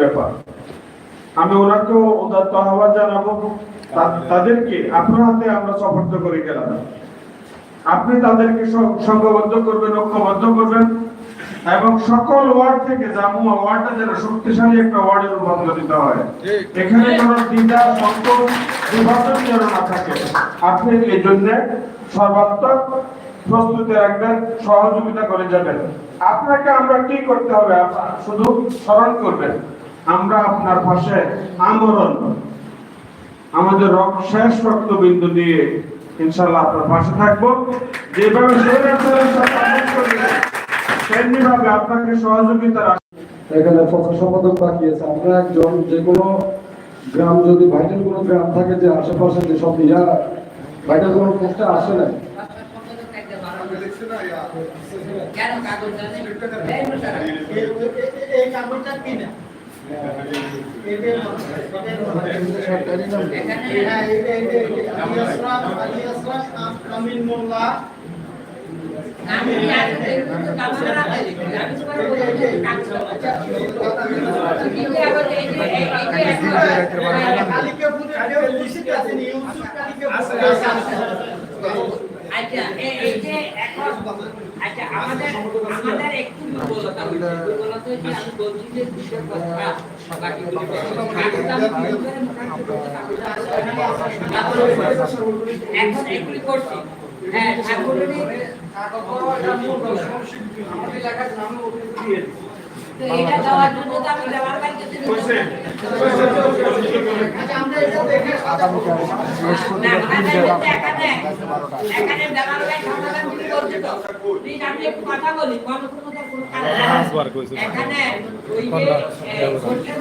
ব্যাপার। আমি ওনাকেও উদাত্ত আহ্বান জানাব তাদেরকে আপনার হাতে আমরা সফর্দ করে গেলাম। আপনি তাদেরকে সংঘবদ্ধ করবেন ঐক্যবদ্ধ করবেন এবং সকল ওয়ার্ড থেকে জামুয়া ওয়ার্ডটা যেন শক্তিশালী একটা ওয়ার্ডে রূপান্তরিত হয়। এখানে কোন দ্বিধা সংকোচ বিভাজন যেন না থাকে আপনি এই জন্য সর্বাত্মক প্রস্তুতি রাখবেন, সহযোগিতা করে যাবেন। আপনাকে আমরা কি করতে হবে? শুধু স্মরণ করবেন। আমরা আপনার পাশে আমরণ আমাদের শেষ রক্তবিন্দু দিয়ে ইনশাল্লাহ আপনার পাশে থাকব। যেভাবে আন্দোলন তেমনিভাবে আপনাকে সহযোগিতা রাখব। এখানে ফসল সম্পাদক বাকি আছে। আমরা একজন যে কোনো গ্রাম, যদি ভাইটাল কোনো গ্রাম থাকে যে আশেপাশে যে সব ইয়া ভাইটাল কোনো পোস্টে আসে না কেন কাগজ জানেন এই মোশাররফ। এই কাগজটা কি না এদের এখানে হ্যাঁ এই এই আলী আসরাফ আলী আসরাফ আমিন মোল্লা আমি আগে দেখতে কাগজটা রাখাই দিই। আমি তো করে বলি যে কাগজটা বাঁচা। কিন্তু আবার এই যে এই যে একটা কালিকে পুরে কেউ আচ্ছা এই- যে এখন আচ্ছা আমাদের আমাদের একটু দুর্বলতা দুর্বলতা হচ্ছে আমি বলছি যে দুটো কথা আসলে এখন এগুলি করছি। হ্যাঁ ঠাকুরের তো এটা দেওয়ার জন্য তো আমি দেওয়ার বাড়িতে আচ্ছা এখানে কথা বলি কোনো কোনো কোনো কারণ এখানে ওই যে